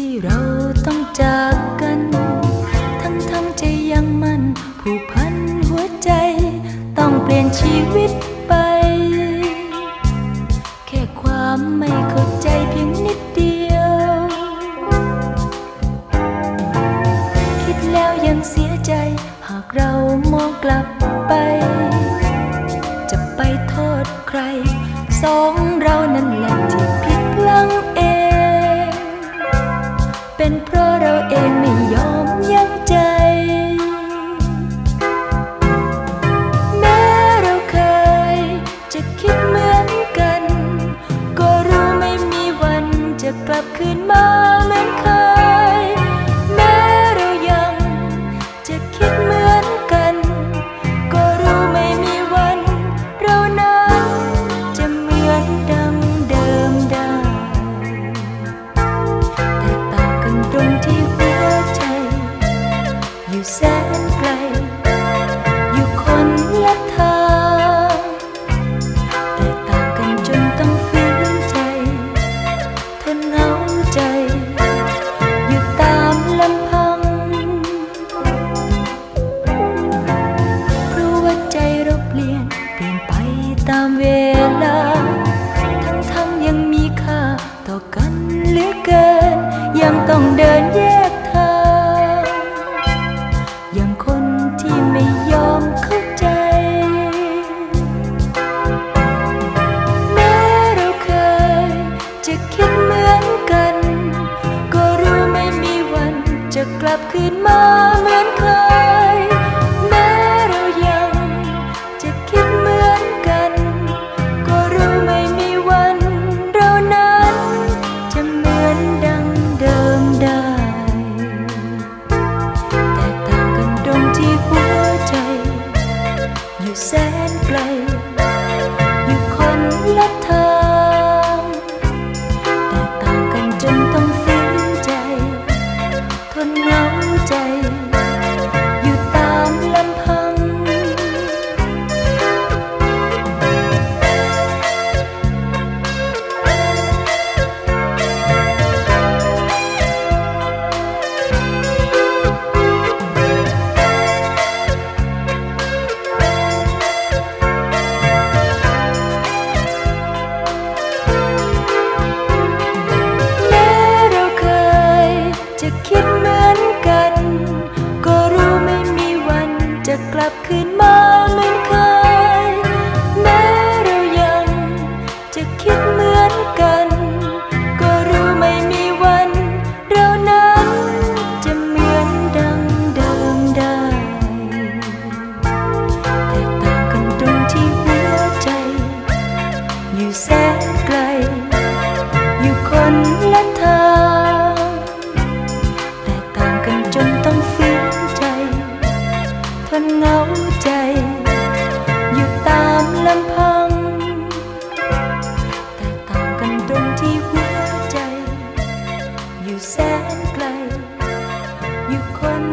ที่เราต้องจากกัน ทั้งทั้งใจยังมันผูกพันหัวใจ ต้องเปลี่ยนชีวิตไป แค่ความไม่เข้าใจเพียงนิดเดียว คิดแล้วยังเสียใจ หากเรามองกลับไป จะไปโทษใคร สองเรานั่นแหละที่ ลับคืนมาเหมือนเคย แม้เรายังจะคิดเหมือนกัน ก็รู้ไม่มีวัน เรานั้นจะเหมือนดังเดิมได้แต่ต่างกันตรงที่หัวใจ อยู่แสนไกล อยู่คนละทาง ลับคืนมาเหมือนเคย แม้เรายังจะคิดเหมือนกัน ก็รู้ไม่มีวันเรานั้นจะเหมือนดังเดิมได้ แต่ต่างกันตรงที่หัวใจ อยู่แสนไกล อยู่คนละทาง กลับคืนมาเหมือนเคย แม้เรายังจะคิดเหมือนกัน ก็รู้ไม่มีวัน เรานั้นจะเหมือนดังเดิมได้แต่ต่างกันตรงที่หัวใจ อยู่แสนไกล อยู่คนละทาง แสนไกล อยู่คน